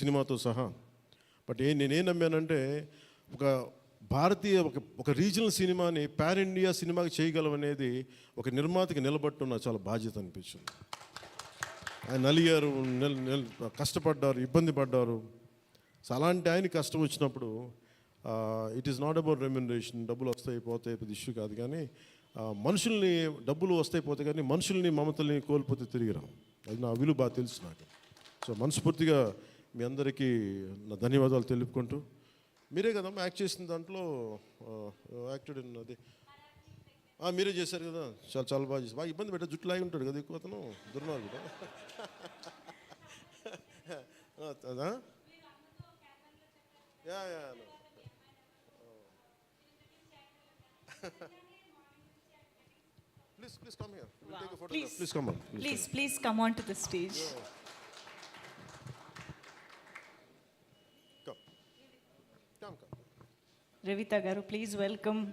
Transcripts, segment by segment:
సినిమాతో సహా. బట్ ఏ నేనేం నమ్మానంటే ఒక భారతీయ ఒక ఒక రీజనల్ సినిమాని పాన్ ఇండియా సినిమాకి చేయగలం అనేది ఒక నిర్మాతకి నిలబట్టున్న నాకు చాలా బాధ్యత అనిపించింది. ఆయన నలిగారు కష్టపడ్డారు ఇబ్బంది పడ్డారు. సో అలాంటి ఆయన కష్టం వచ్చినప్పుడు it is not about remuneration డబ్బులు వస్తాయి పోతాయి పెద్ద ఇష్యూ కాదు కానీ మనుషుల్ని డబ్బులు వస్తాయి పోతాయి కానీ మనుషుల్ని మమతల్ని కోల్పోతే తిరిగి రాం. అది నా విలువ బాగా తెలుసు నాకు. సో మనస్ఫూర్తిగా మీ అందరికీ నా ధన్యవాదాలు తెలుపుకుంటూ మీరే కదమ్మా యాక్ట్ చేసిన దాంట్లో యాక్టెడ్ అది. ఆ, మీరే చేశారు కదా. చాలా చాలా బాగా చేశారు. బాగా ఇబ్బంది పెట్టా జుట్టు లాగి ఉంటాడు కదా ఎక్కువ అతను. దుర్మార్గుడు. అదా? Yeah yeah please please come here photo Please. Please come on Please, please come come come Revita Garu, please welcome.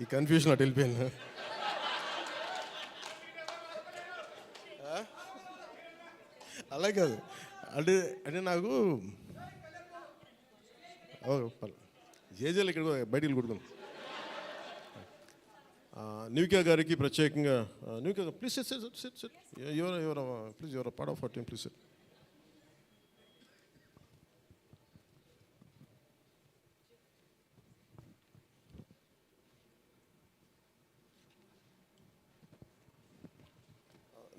ఈ కన్ఫ్యూజన్ అటు వెళ్ళిపోయింది అలా కాదు అంటే అంటే నాకు జేజేలు ఇక్కడ బయటికి కొడుకున్నాం న్యూకా గారికి ప్రత్యేకంగా న్యూకా please set set set set ఎవరు ఎవరు ప్లీజ్ ఎవరు part of team please set